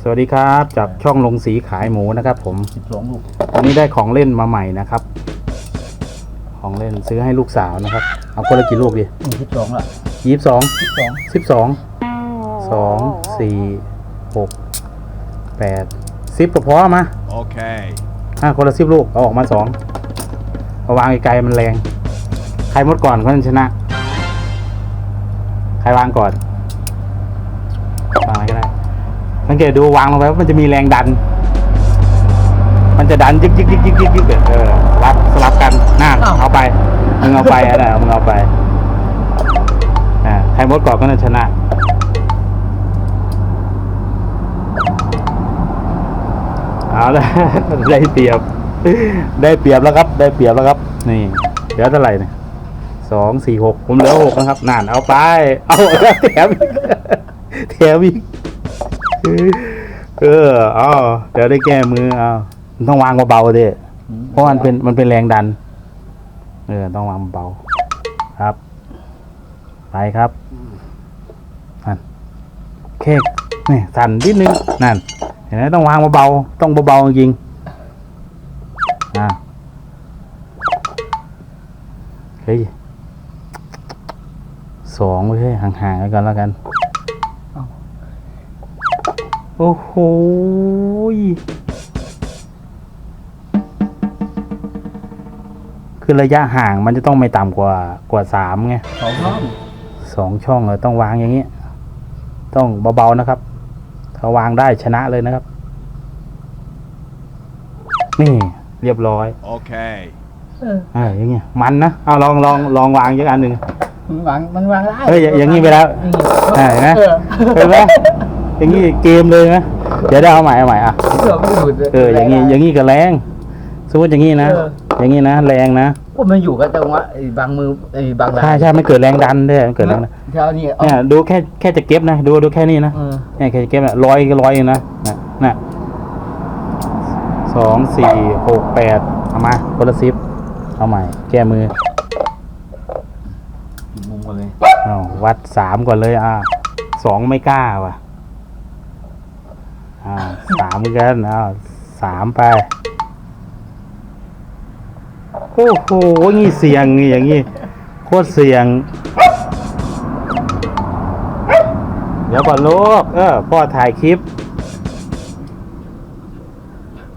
สวัสดีครับ จากช่องลงสีขายหมูนะครับผมสิบสองลูกวันนี้ได้ของเล่นมาใหม่นะครับ ของเล่นซื้อให้ลูกสาวนะครับ เอาคนละกี่ลูกดีนี่สิบสองละยี่สิบสองสิบสองสิบสองสองสี่หกแปดสิบก็พอมา Okay. อะคนละสิบลูกเอาออกมาสองเอาวางไกลๆมันแรง ใครหมดก่อนคนนั้นชนะ ใครวางก่อนวางอะไรก็ได้ สังเกตดูวางลงไปว่ามันจะมีแรงดัน มันจะดันยึกยึกยึกยึกยึกยึกเออสลับสลับกันน่าเอาไปมึงเอาไปอะไรมึงเอาไปอ่าใครหมดก่อนก็จะชนะเอาละได้เปรียบ ได้เปรียบแล้วครับ ได้เปรียบแล้วครับ นี่เหลือเท่าไหร่เนี่ยสองสี่หกผมเหลือหกนะครับนั่นเอาไป เอาแถมอีกแถมอีก เออเอาเดี๋ยวได้แก้มือเอามันต้องวางเบาๆดิเพราะมันเป็นมันเป็นแรงดัน เออ ต้องวางเบาๆครับ ไปครับนั่นเค้กนี่สั่นนิดนึงนั่น เห็นไหมต้องวางเบาๆต้องเบาๆจริงๆอ่าเฮ้ยสองเว้ยห่างๆไว้ก่อนแล้วกัน โอ้โหยคือระยะห่างมันจะต้องไม่ต่ำกว่ากว่าสามไงสองห้องสองช่องเลยต้องวางอย่างนี้ต้องเบาๆนะครับ ถ้าวางได้ชนะเลยนะครับ นี่เรียบร้อย Okay. เอออ่าอย่างเงี้ยมันนะเอาลองลองลองวางอีกอันหนึ่งมันวางมันวางได้เฮ้ยอย่าอย่างนี้ไปแล้วนี่อ่าเห็นไหมเออเห็นไหม อย่างนี้เกมเลยนะเดี๋ยวได้เอาใหม่เอาใหม่อะเสือไม่ดูดเอออย่างนี้อย่างนี้ก็แรงสมมติอย่างนี้นะเอออย่างนี้นะแรงนะว่ามันอยู่กับจังหวะไอ้บางมือไอ้บางหลังใช่ใช่ไม่เกิดแรงดันด้วยมันเกิดแรงดันเท่านี้เอาเนี่ยดูแค่แค่จะเก็บนะดูดูแค่นี้นะเออเนี่ยแค่จะเก็บนะร้อยก็ร้อยเองนะน่ะน่ะสองสี่หกแปดเอามาคนละซิปเอาใหม่ แก้มือผิดมุมกันเลยเอาวัดสามก่อนเลยอะสองไม่กล้าว่ะ อ่าสามเหมือนกันอ่าวสามไป โอ้โหงี้เสียงอย่างงี้โคตรเสียง เดี๋ยวก่อนลูกเออพ่อถ่ายคลิป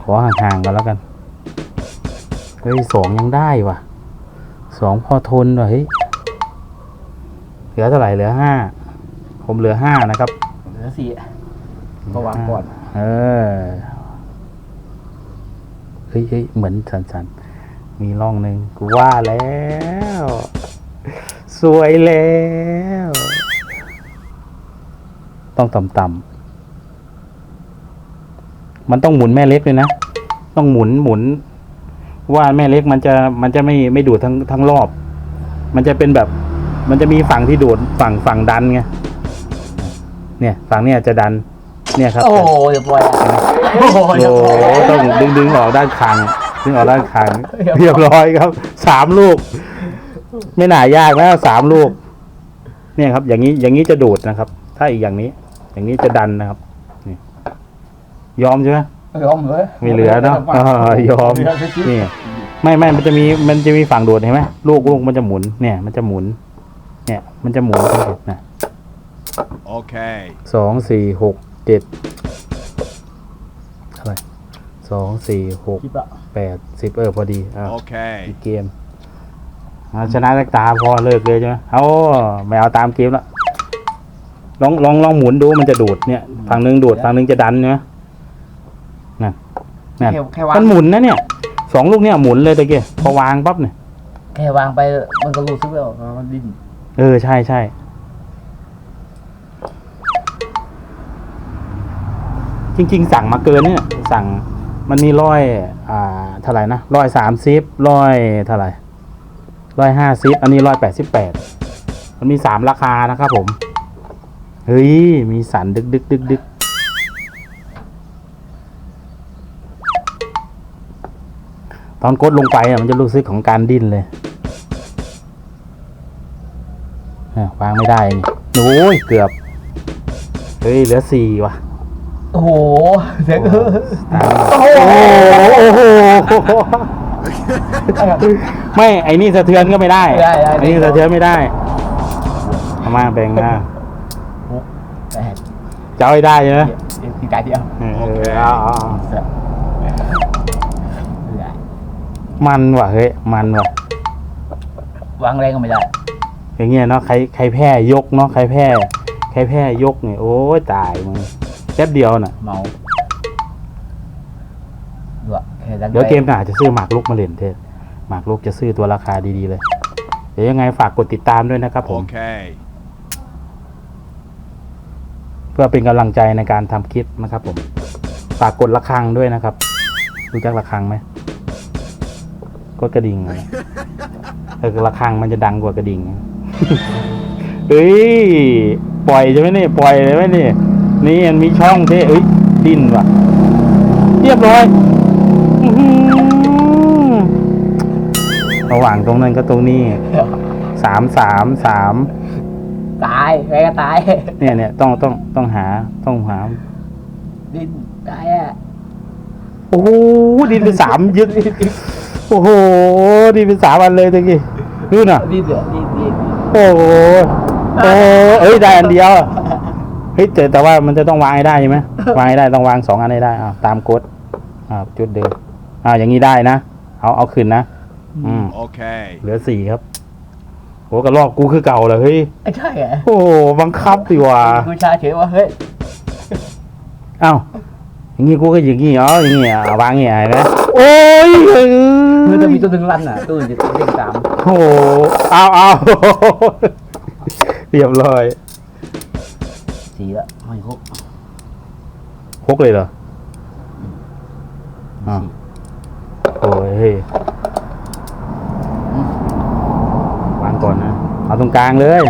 ขอห่างๆกันแล้วกัน เฮ้ยสองยังได้ว่ะสองพอทนว่ะเฮ้ยเหลือเท่าไหร่เหลือห้าผมเหลือห้านะครับ เหลือสี่ ก็วางก่อน เออเฮ้ยเฮ้ยเหมือนสันๆมีร่องหนึ่งกูว่าแล้ว สวยแล้ว ต้องต่ำๆมันต้องหมุนแม่เล็กเลยนะ ต้องหมุนหมุน ว่าแม่เล็กมันจะมันจะไม่ไม่ดูดทั้งทั้งรอบ มันจะเป็นแบบ มันจะมีฝั่งที่ดูดฝั่งฝั่งดันไงเนี่ย ฝั่งเนี้ยจะดัน เนี่ยครับโอ้โหเรียบร้อยแล้วโอ้โหโอ้เรียบโหร้อยต้องดึงดึงออกด้านคางดึงออกด้านคางเรียบร้อยครับสามลูก ไม่น่ายากนะสามลูก เนี่ยครับ อย่างนี้อย่างนี้จะดูดนะครับ ถ้าอีกอย่างนี้ อย่างนี้จะดันนะครับนี่ยอมใช่ไหมยอมเลยไม่เหลือเนาะอ่ายอมนี่ไม่ไม่มันจะมีมันจะมีฝั่งดูดเห็นไหมลูกลูกมันจะหมุนเนี่ย มันจะหมุน เนี่ย มันจะหมุนนะ Okay. สองสี่หก เจ็ดเท่าไหร่สองสี่หกคิดว่าแปดสิบเออพอดีอ่า Okay. อีกเกมอ่าชนะสักตาพอเลิกเลยใช่ไหมเอาไม่เอาตามเกมละลองลองลองหมุนดูมันจะดูดเนี่ยฝั่งหนึงดูดฝั่งหนึงจะดันใช่ไหมนั่นนั่นแค่แค่วางมันหมุนนะเนี่ยสองลูกเนี่ยหมุนเลยตะเกียพอวางปั๊บเนี่ยแค่วางไปมันก็รู้สึกแล้วว่ามันดิ้น เออใช่ใช่ ริง ๆ สั่งมาเกินเนี่ยสั่งมันมีร้อยอ่าเท่าไหร่นะร้อยสามสิบร้อยเท่าไหร่ร้อยห้าสิบอันนี้ร้อยแปดสิบแปดมันมีสามราคานะครับผม เฮ้ย มีสันดึกดึกดึกดึกตอนกดลงไปอะมันจะรู้สึกของการดิ้นเลยอะวางไม่ได้นี่โอ้ยเกือบ เฮ้ย เหลือสี่ว่ะ โอ้โหเสียงเออตามโอ้โหโอ้โหไม่ไอ้นี่สะเทือนก็ไม่ได้ไม่ได้ได้ ไอ้นี่สะเทือนไม่ได้เอามาแบ่งมาหกแปดจะเอาให้ได้ใช่ไหมเจ็ดอีกไก่เดียวเออเอาเอาเอาเสือเหลือมันว่ะเฮ้ยมันว่ะวางแรงก็ไม่ได้อย่างเงี้ยเนาะใครใครแพ้ยกเนาะใครแพ้ใครแพ้ยกเนี่ยโอ้ยตายมึง แป๊บเดียวน่ะเมาด้วยแค่ดันเดี๋ยวเกมหน้าจะซื้อหมากลุกมาเล่นเทศหมากลุกจะซื้อตัวราคาดีๆเลย เดี๋ยวยังไงฝากกดติดตามด้วยนะครับผม Okay. เพื่อเป็นกำลังใจในการทำคลิปนะครับผม ฝากกดระฆังด้วยนะครับ รู้จักระฆังไหมกดกระดิ่งอะเออระฆังมันจะดังกว่ากระดิ่ง เฮ้ย ปล่อยใช่ไหมนี่ ปล่อยเลยไหมนี่ นี่มันมีช่องเท่เอ้ยดิ้นว่ะ เรียบร้อยอื้อหือระหว่างตรงนั้นก็ตรงนี้สามสามสามตายใครก็ตาย เนี่ยเนี่ยต้องต้องต้องหาต้องหา ดิ้นตายอะโอ้โหดินเป็นสามยึดโอ้โหดินเป็นสามอันเลยตะกี้ดูน่ะดิ้นเดือดดิ้นดิ้นโอ้โหโอ้โหเอ้ยได้อันเดียว เฮ้ยแต่แต่ว่ามันจะต้องวางให้ได้ใช่ไหมวางให้ได้ต้องวางสองอันให้ได้อ่าตามกฎอ่าจุดเดิมอ่าอย่างนี้ได้นะเอาเอาขึ้นนะอืม Okay. เหลือสี่ครับโหกระลอกกูคือเก่าเลยเฮ้ยไอ้ใช่เหรอโอ้โหบังคับดีว่ากูชาเฉยว่าเฮ้ยเอ้าอย่างงี้กูก็อย่างงี้อ๋ออย่างงี้อะวางอย่างงี้เห็นไหมโอ้ยเอ้ยมันจะมีตัวหนึ่งรันอะตัวอื่นจะเด้งตามโอ้โหเอาเอา เรียบร้อย สีละไม่ครบพกเลยเหรออ่าโอ้ยเฮ้ยวางก่อนนะ เอาตรงกลางเลย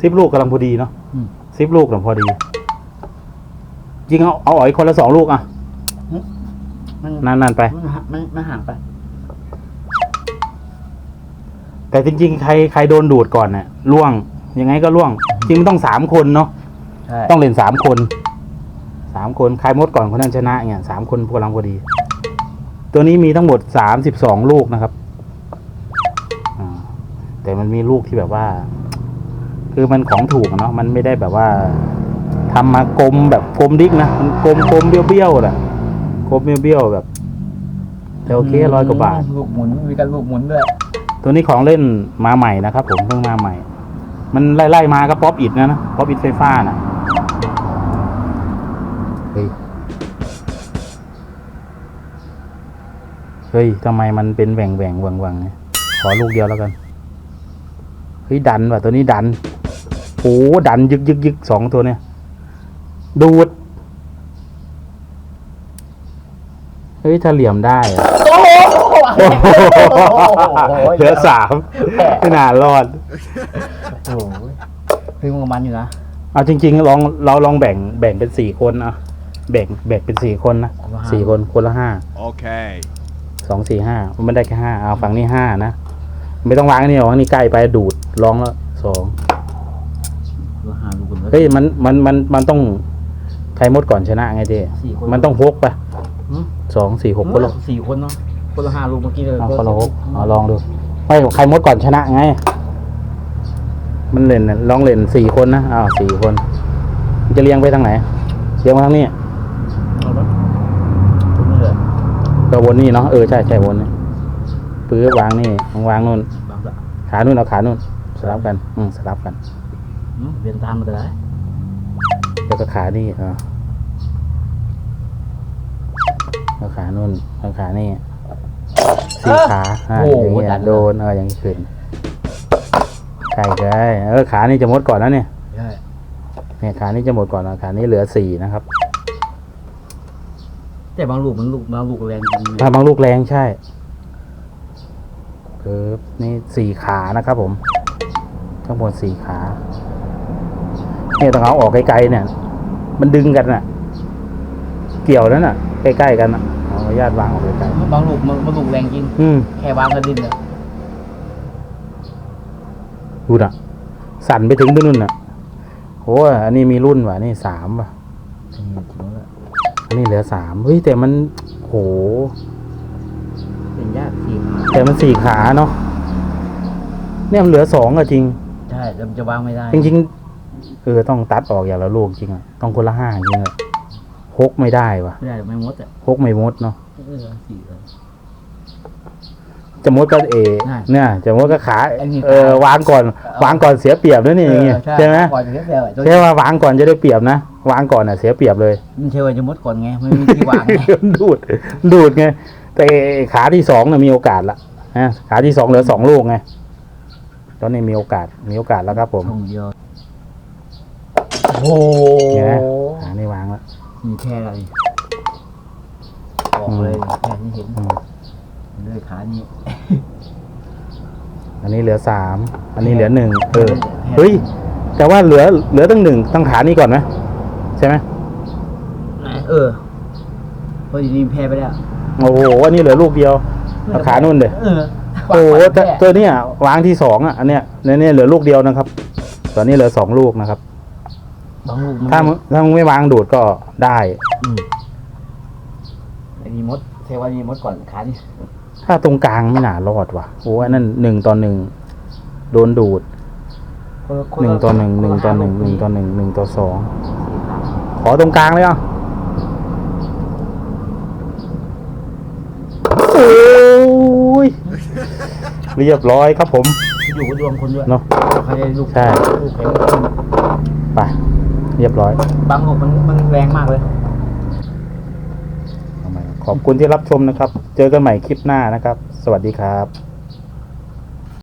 ซิปลูกกำลังพอดีเนาะอืมซิปลูกกำลังพอดียิงเอาเอาอ๋อยคนละสองลูกอะมันนั่นๆไปมันมันมันห่างไป แต่จริงๆ ใครใครโดนดูดก่อนเนี่ยล่วง ยังไงก็ล่วง จริงมันต้องสามคนเนาะใช่ต้องเล่นสามคนสามคนใครมดก่อนคนนั้นชนะเนี่ยสามคนพลังพอดี ตัวนี้มีทั้งหมดสามสิบสองลูกนะครับอ่าแต่มันมีลูกที่แบบว่า คือมันของถูกอะเนาะมันไม่ได้แบบว่าทำมากลมแบบกลมดิกนะมันกลมกลมเบี้ยวเบี้ยวๆน่ะกลมเบี้ยวเบี้ยวๆแบบแต่โอเคร้อยกว่าบาท ลูกหมุนมีการลูกหมุนด้วยตัวนี้ของเล่นมาใหม่นะครับผมเพิ่งมาใหม่ มันไล่ๆมาก็ป๊อปอิดนะนะป๊อปอิดไฟฟ้าน่ะเฮ้ยเฮ้ยทำไมมันเป็นแหว่งแหว่งๆวังวังๆเนี่ยขอลูกเดียวแล้วกันเฮ้ยดันว่ะตัวนี้ดันโอ้ดันยึกยึกยึกสองตัวเนี่ย ดูด เฮ้ยถ้าเหลี่ยมได้อะ โอ้โหเหลือสามไม่น่ารอด โอ้โหเฮ้ยมันก็มันอยู่นะเอาจริงๆลองเราลองแบ่งแบ่งเป็นสี่คนอะแบ่งแบ่งเป็นสี่คนนะคนละห้าสี่คนคนละห้า Okay. สองสี่ห้ามันไม่ได้แค่ห้าเอาฝั่งนี้ห้านะ ไม่ต้องวางอันนี่หรอกอันนี้ใกล้ไปดูดลองแล้วสองเราหาลูกหมุนไว้เฮ้ยมันมันมันมันต้องใครมดก่อนชนะไงเจ้สี่คนมันต้องหกไปหืมสองสี่หกคนละสี่คนเนาะ คนละห้าลูกเมื่อกี้เลยเอาคนละหกเอาลองดู ไม่ใครมดก่อนชนะไง มันเล่นน่ะลองเล่นสี่คนนะอ้าวสี่คนมันจะเลี้ยงไปทางไหนเลี้ยงมาทางนี้เอาละผมนี่เลยก็วนนี่เนาะเออใช่ใช่วนนี่ปื้อวางนี่วางนู่น บางละขานู่นเอาขานู่นสลับกันอืมสลับกันหืมเวียนตามมาแต่ไหนแล้วก็ขานี่เออเอาขานู่นเอาขานี่ สี่ขาอ่าอย่างเงี้ยโดนเอออย่างนี้ขึ้นไก่ไก่เออขานี่จะหมดก่อนแล้วเนี่ยใช่เนี่ยขานี่จะหมดก่อนแล้วขานี่เหลือสี่นะครับแต่บางลูกมันลูกบางลูกแรงจริงถ้าบางลูกแรงใช่คือนี่สี่ขานะครับ ผมทั้งหมดสี่ขาเนี่ยต้องเอาออกไกลๆเนี่ย มันดึงกันน่ะ เกี่ยวแล้วน่ะ ใกล้ๆกันน่ะ เอาอนุญาตวางออกไกลบางลูกมันบางลูกแรงจริงๆอืมแค่วางกระดินเนี่ยดูน่ะสั่นไปถึงตัวนู่นน่ะโอ้ยอันนี้มีรุ่นว่ะนี่สามว่ะนี่ถึงแล้วอันนี้เหลือสามเฮ้ยแต่มันโหเป็นยากสี่ขาแต่มันสี่ขาเนาะเนี่ยมันเหลือสองอะจริง ใช่แล้วมันจะวางไม่ได้ จริงๆเออต้องตัดออกอย่างละลูกจริงอะต้องคนละห้าจริงอะ ฮกไม่ได้วะไม่ได้ไม่มดอะฮกไม่มดเนาะเออสี่เลยจะมดก็เอได้เนี่ยจะมดก็ขาไอ้นี่เออวางก่อน วางก่อนเสียเปรียบด้วยนี่อย่างเงี้ยเออใช่ไหมก่อนจะเสียเปรียบอะตัวใช่ว่าวางก่อนจะได้เปรียบนะวางก่อนอะเสียเปรียบเลยมันเชื่อว่าจะมดก่อนไงไม่มีที่วางไงดูดดูดไงแต่ขาที่สองน่ะมีโอกาสละนะขาที่สองเหลือสองลูกไงตอนนี้มีโอกาสมีโอกาสแล้วครับผมทงเดียวโอ้เนี่ยนะขานี่วางแล้ว มีแค่อะไรบอกเลยแค่นี้เห็นอืมเลยขานี้อันนี้เหลือสามอันนี้เหลือหนึ่งเออแค่เฮ้ยแต่ว่าเหลือเหลือตั้งหนึ่งตั้งขานี้ก่อนไหมใช่ไหมเออเพราะอยู่นี่แพ้ไปแล้วโอ้โหอันนี้เหลือลูกเดียว เอาขานู่นเดยเออโอ้โหวางแต่แค่ตัวเนี้ยวางที่สองอะอันเนี้ยเนี่ยเนี่ยเหลือลูกเดียวนะครับ ตอนนี้เหลือสองลูกนะครับ บางลูกมันถ้ามึงถ้ามึงไม่วางดูดก็ได้ อืมไอ้นี่มดเทว่านี่มดก่อนขานี่ถ้าตรงกลางไม่น่ารอดว่ะโอ้อันนั่นหนึ่งต่อหนึ่งโดนดูดคนละคหนึ่งละต่อหนึ่งหนึ่งต่อหนึ่งหนึ่งต่อหนึ่งหนึ่งต่อสองขอตรงกลางเลยอะโอ้ยเรียบร้อยครับผม อยู่กับดวงคนด้วยเนาะ ใครได้ลูกใช่ ลูกแข็งไป เรียบร้อยบางลูกมันมันแรงมากเลยเอาใหม่ขอบคุณที่รับชมนะครับ เจอกันใหม่คลิปหน้านะครับ สวัสดีครับ